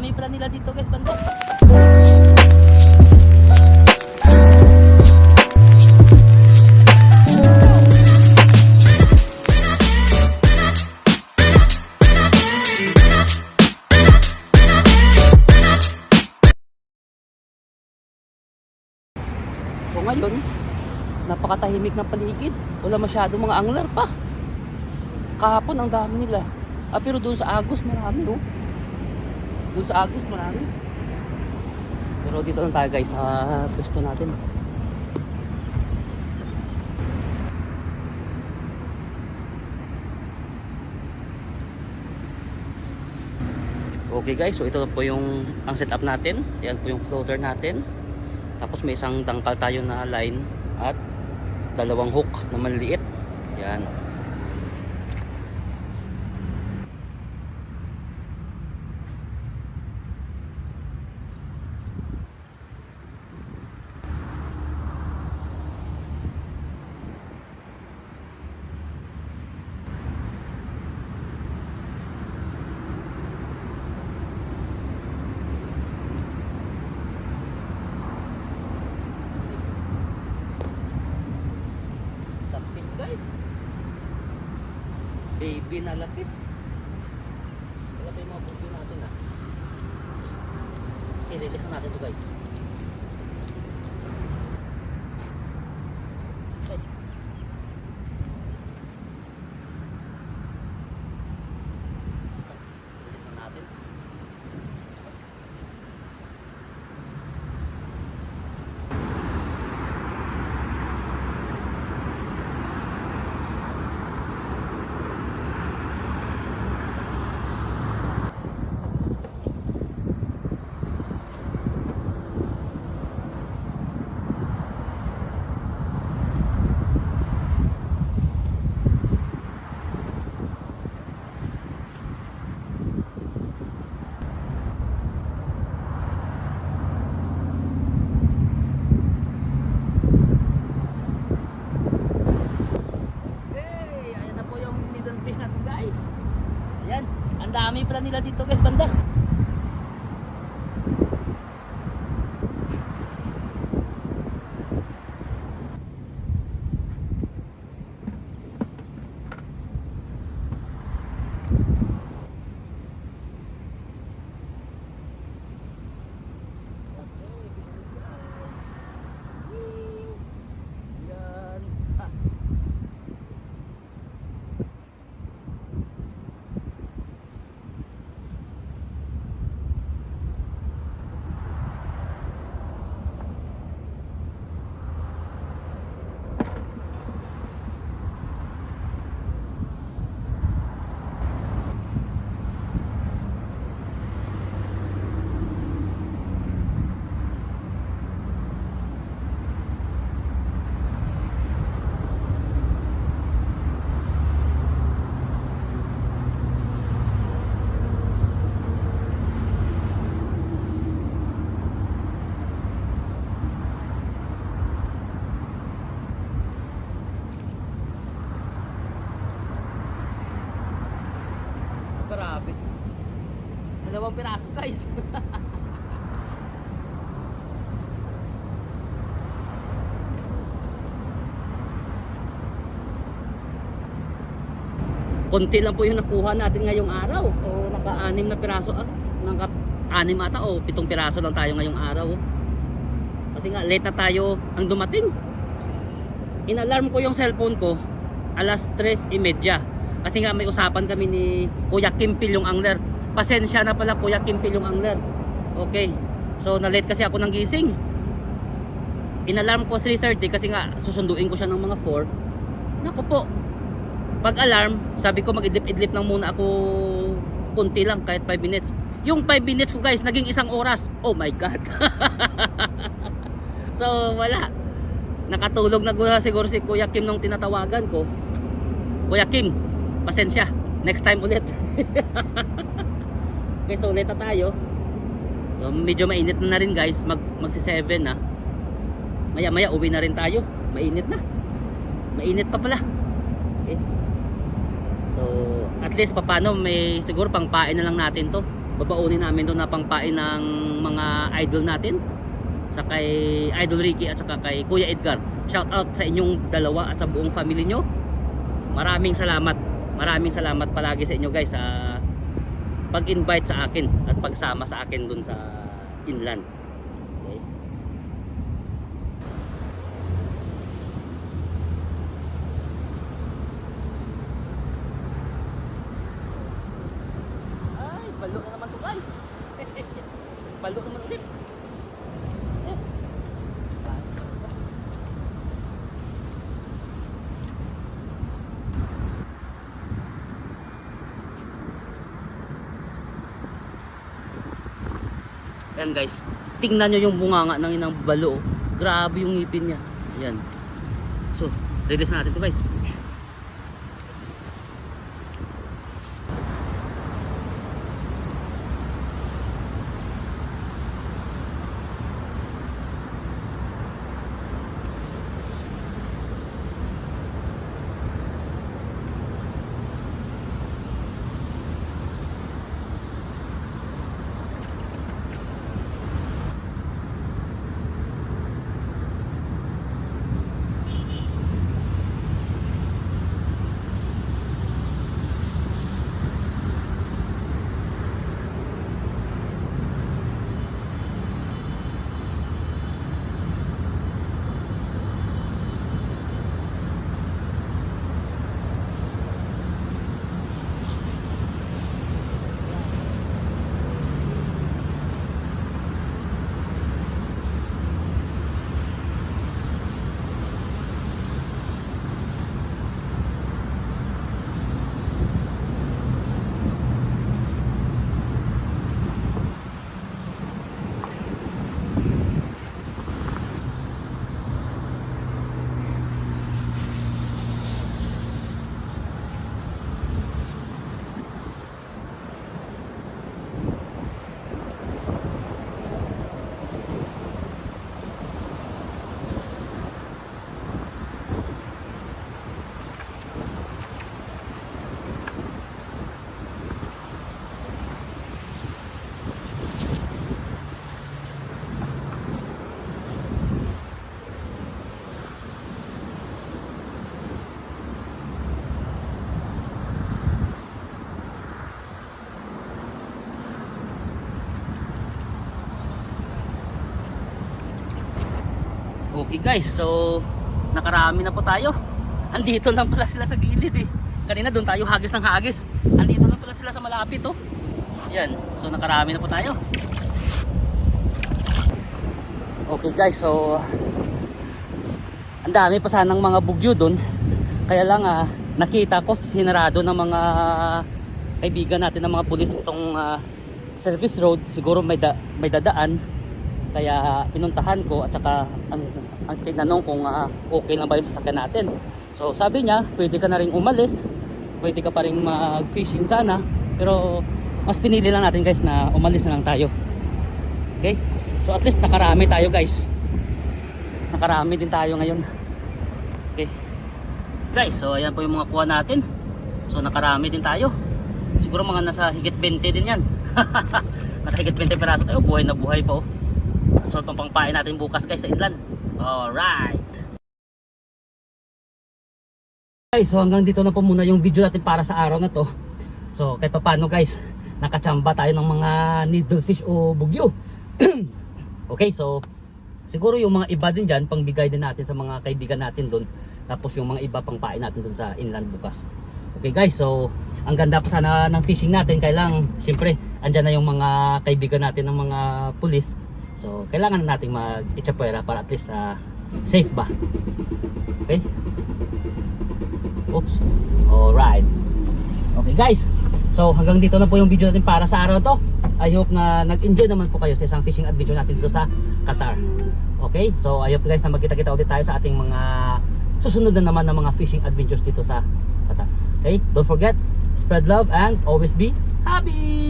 dami pala nila dito guys, banda. So ngayon, napakatahimik ng paligid. Wala masyadong mga angler pa. Kahapon ang dami nila. Ah, pero doon sa Agus marami, no? Doon sa Agus marami. Pero dito lang tayo guys sa pwesto natin. Okay guys, so ito po yung ang setup natin. Yan po yung floater natin. Tapos may isang tangkal tayo na line at dalawang hook na maliliit. Yan. Lapis guys. Baby na lapis. Wala pa yung mga natin ah. I-release na natin to guys. Ay. Release na natin. Hey, ayan na po yung middle fish natin guys. Ayan, ang dami pala nila dito guys, banda. Yan. Ah. Grabe. Dalawang piraso guys. Konti lang po yung nakuha natin ngayong araw. So naka-anim na piraso ah. Naka-anim ata o pitong piraso lang tayo ngayong araw. oh. Kasi nga late na tayo ang dumating. Inalarm ko yung cellphone ko alas 3.30. Kasi nga may usapan kami ni Kuya Kimpil yung angler. Pasensya na pala Kuya Kimpil yung angler. Okay. So na-late kasi ako ng gising. Inalarm ko 3.30 kasi nga susunduin ko siya ng mga 4. Naku po. Pag alarm, sabi ko mag-idlip-idlip lang muna ako kunti lang kahit 5 minutes. Yung 5 minutes ko guys, naging isang oras. Oh my God. so wala. Nakatulog na gula siguro si Kuya Kim nung tinatawagan ko. Kuya Kim, pasensya. Next time ulit. okay, so ulit na tayo. So medyo mainit na rin guys. Mag, magsi 7 na. Maya maya uwi na rin tayo. Mainit na. Mainit pa pala. Okay. So at least papano may siguro pang pain na lang natin to. babaunin namin doon na pangpain ng mga idol natin sa kay Idol Ricky at saka kay Kuya Edgar. Shout out sa inyong dalawa at sa buong family nyo. Maraming salamat. Maraming salamat palagi sa inyo guys sa pag-invite sa akin at pagsama sa akin dun sa inland. Okay. Ay, balo na naman to guys. balo naman Yan guys, tingnan nyo yung bunganga ng inang balo. Grabe yung ngipin niya. Yan. So, release na natin to guys. Okay guys, so nakarami na po tayo. Andito lang pala sila sa gilid eh. Kanina doon tayo hagis ng hagis. Andito lang pala sila sa malapit oh. Yan, so nakarami na po tayo. Okay guys, so ang dami pa sanang mga bugyo doon. Kaya lang ah, nakita ko sinarado ng mga kaibigan natin ng mga pulis itong ah, service road. Siguro may, da- may dadaan kaya pinuntahan ko at saka ang, ang tinanong kung ah, okay lang ba yung sasakyan natin. So sabi niya, pwede ka na rin umalis, pwede ka pa rin mag-fishing sana, pero mas pinili lang natin guys na umalis na lang tayo. Okay? So at least nakarami tayo guys. Nakarami din tayo ngayon. Okay. Guys, so ayan po yung mga kuha natin. So nakarami din tayo. Siguro mga nasa higit 20 din yan. Nakahigit 20 peraso tayo, buhay na buhay pa oh. So itong pangpain natin bukas guys sa inland. Alright. Guys, so hanggang dito na po muna yung video natin para sa araw na to. So kahit pa paano guys, nakachamba tayo ng mga needlefish o bugyo. okay, so siguro yung mga iba din dyan, pangbigay din natin sa mga kaibigan natin doon. Tapos yung mga iba pangpain natin doon sa inland bukas. Okay guys, so ang ganda pa sana ng fishing natin. Kailang, syempre, andyan na yung mga kaibigan natin ng mga pulis. So, kailangan nating mag-itchapwera para at least ah, safe ba. Okay? Oops. Alright. Okay guys. So hanggang dito na po yung video natin para sa araw to. I hope na nag-enjoy naman po kayo sa isang fishing adventure natin dito sa Qatar. Okay? So I hope guys na magkita-kita ulit tayo sa ating mga susunod na naman na mga fishing adventures dito sa Qatar. Okay? Don't forget, spread love and always be happy!